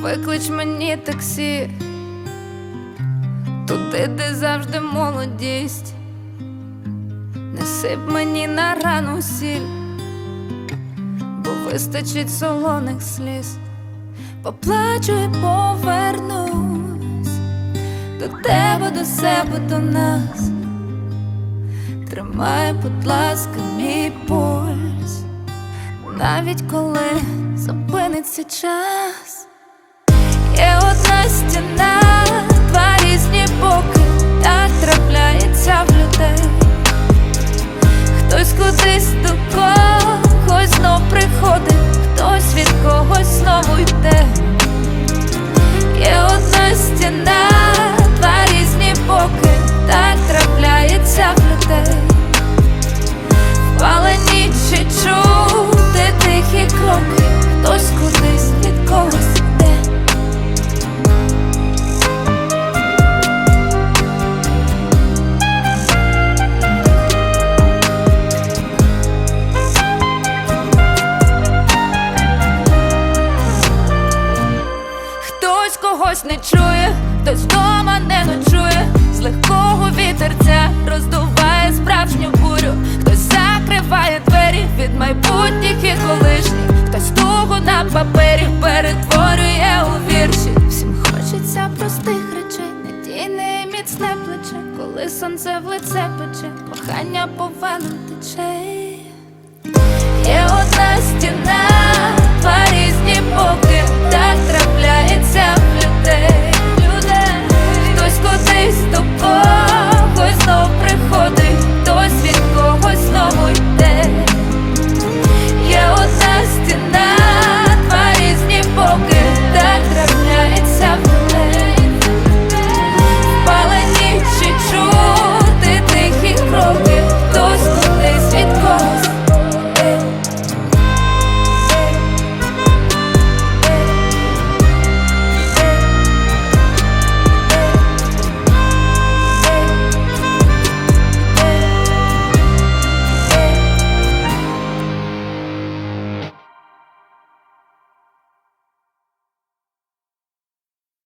Виклич мені таксі, туди, де завжди молодість. Не сип мені на рану сіль, бо вистачить солоних сліз. Поплачу і повернусь до тебе, до себе, до нас. Тримай, будь ласка, мій пульс, навіть коли зупиниться час. tonight Хтось когось не чує, хтось вдома не ночує, з легкого вітерця роздуває справжню бурю, хтось закриває двері від майбутніх і колишніх, хтось тугу на папері перетворює у вірші. Всім хочеться простих речей, надійне і міцне плече, коли сонце в лице пече, кохання по тече.